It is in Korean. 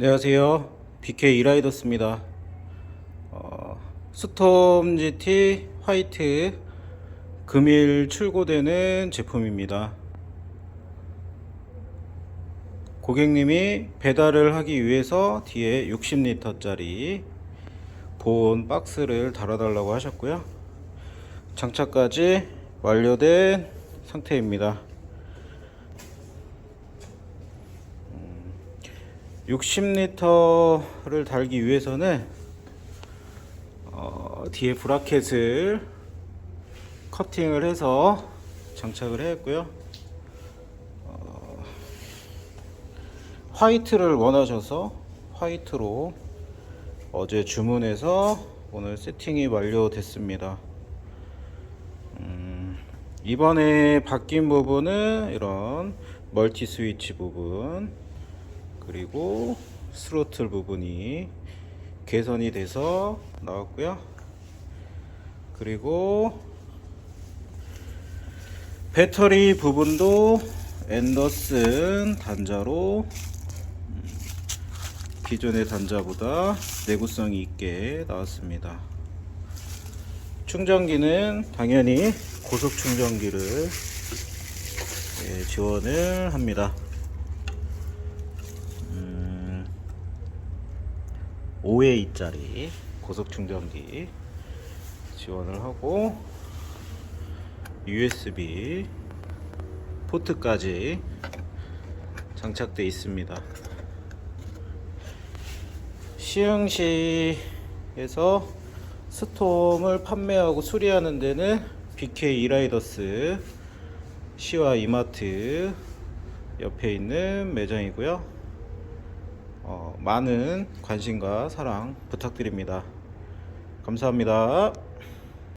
안녕하세요. BK 이라이더스입니다. 어, 스톰 GT 화이트 금일 출고되는 제품입니다. 고객님이 배달을 하기 위해서 뒤에 60리터짜리 보온 박스를 달아달라고 하셨고요. 장착까지 완료된 상태입니다. 60리터를 달기 위해서는 어, 뒤에 브라켓을 커팅을 해서 장착을 했고요. 어, 화이트를 원하셔서 화이트로 어제 주문해서 오늘 세팅이 완료됐습니다. 음, 이번에 바뀐 부분은 이런 멀티 스위치 부분 그리고 스로틀 부분이 개선이 돼서 나왔고요. 그리고 배터리 부분도 앤더슨 단자로 음, 기존의 단자보다 내구성이 있게 나왔습니다. 충전기는 당연히 고속 충전기를 예, 지원을 합니다. 5웨이짜리 고속 충전기 지원을 하고 USB 포트까지 장착되어 있습니다. 시흥시에서 스톰을 판매하고 수리하는 데는 BK 이라이더스 시와 이마트 옆에 있는 매장이고요. 어, 많은 관심과 사랑 부탁드립니다. 감사합니다.